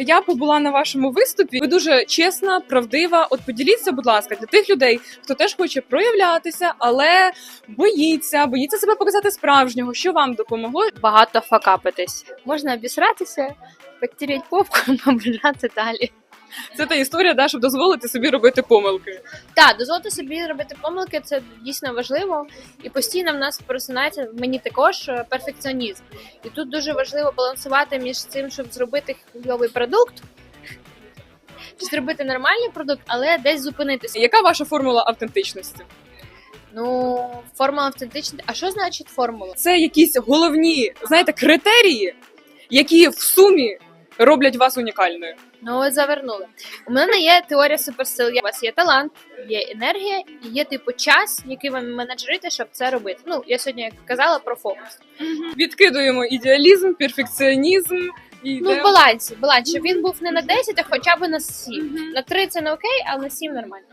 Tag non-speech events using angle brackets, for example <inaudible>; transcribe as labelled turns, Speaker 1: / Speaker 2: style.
Speaker 1: Я побула на вашому виступі. Ви дуже чесна, правдива. От поділіться, будь ласка, для тих людей, хто теж хоче проявлятися, але боїться, боїться себе показати справжнього. Що вам допомогло?
Speaker 2: Багато факапитись. Можна обісратися, потереть попку, <laughs> набрати далі. <laughs>
Speaker 1: Це та історія, да, щоб дозволити собі робити помилки.
Speaker 2: Так, дозволити собі робити помилки, це дійсно важливо. І постійно в нас просинається в мені також е, перфекціонізм. І тут дуже важливо балансувати між цим, щоб зробити хльовий продукт, чи зробити нормальний продукт, але десь зупинитися.
Speaker 1: Яка ваша формула автентичності?
Speaker 2: Ну, формула автентичності. А що значить формула?
Speaker 1: Це якісь головні, знаєте, критерії, які в сумі роблять вас унікальною.
Speaker 2: Ну, от завернули. У мене є теорія суперсил. У вас є талант, є енергія і є типу час, який вам менеджерити, щоб це робити. Ну, я сьогодні як казала про фокус.
Speaker 1: Відкидуємо ідеалізм, перфекціонізм і
Speaker 2: Ну, в
Speaker 1: балансі,
Speaker 2: балансі, баланс, щоб він був не на 10, а хоча б на 7.
Speaker 1: Мгм.
Speaker 2: На 3 це не окей, а на 7 нормально.